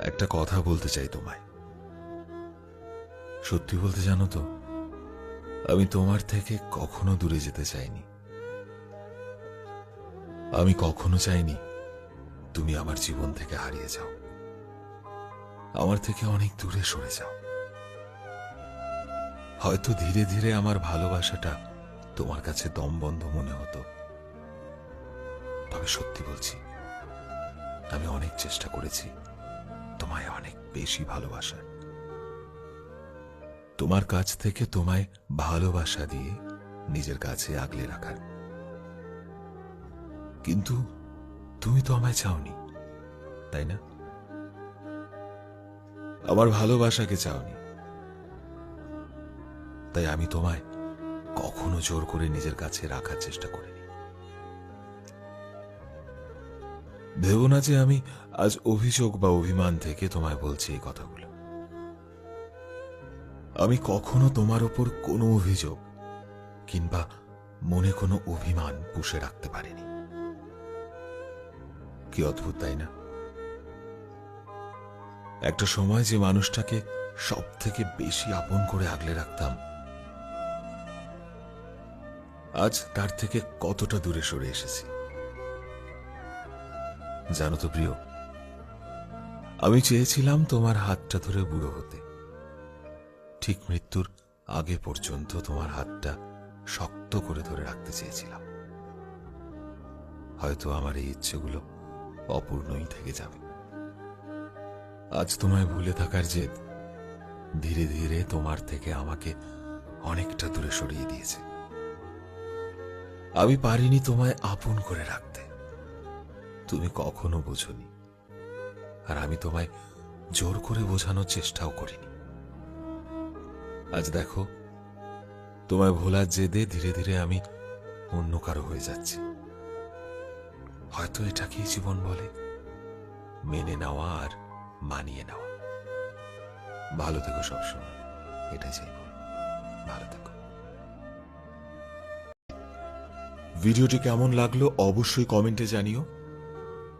একটা কথা বলতে চাই তোমায়। সত্যি বলতে জানো তো, আমি তোমার থেকে কখনো দূরে যেতে চাইনি। আমি কখনো চাইনি তুমি আমার জীবন থেকে হারিয়ে যাও। আমার থেকে অনেক দূরে সরে যাও। হয়তো ধীরে ধীরে আমার ভালোবাসাটা তোমার কাছে দম বন্ধ মনে হতো। তবে সত্যি বলছি, আমি অনেক চেষ্টা করেছি। বেশি ভালোবাসার তোমার কাছ থেকে তোমায় ভালোবাসা দিয়ে নিজের কাছে আগলে রাখার। কিন্তু তুমি তো আমায় চাওনি, তাই না? আমার ভালোবাসাকে চাওনি। তাই আমি তোমায় কখনো জোর করে নিজের কাছে রাখার চেষ্টা করিনি। ভেবো না যে আমি আজ অভিযোগ বা অভিমান থেকে তোমায় বলছি এই কথাগুলো। আমি কখনো তোমার ওপর কোনো অভিযোগ কিংবা মনে কোনো অভিমান পুষে রাখতে পারিনি। কি অদ্ভুত, তাই না? একটা সময় যে মানুষটাকে সব থেকে বেশি আপন করে আগলে রাখতাম, আজ তার থেকে কতটা দূরে সরে এসেছি। জানো তো প্রিয়, আমি চেয়েছিলাম তোমার হাতটা ধরে বুড়ো হতে। ঠিক মৃত্যুর আগে পর্যন্ত তোমার হাতটা শক্ত করে ধরে রাখতে চেয়েছিলাম। হয়তো আমার এই ইচ্ছেগুলো অপূর্ণই থেকে যাবে। আজ তোমায় ভুলে থাকার জেদ ধীরে ধীরে তোমার থেকে আমাকে অনেকটা দূরে সরিয়ে দিয়েছে। আমি পারিনি তোমায় আপন করে রাখতে। তুমি কখনো বোঝনি। আর আমি তোমায় জোর করে বোঝানোর চেষ্টাও করিনি। আজ দেখো, তোমায় ভোলার জেদে ধীরে ধীরে আমি অন্য কারও হয়ে যাচ্ছি। হয়তো এটাকেই জীবন বলে, মেনে নেওয়া আর মানিয়ে নেওয়া। ভালো থেকো সবসময়, এটাই চাইব ভালো থেকো। ভিডিওটি কেমন লাগল অবশ্যই কমেন্টে জানিও।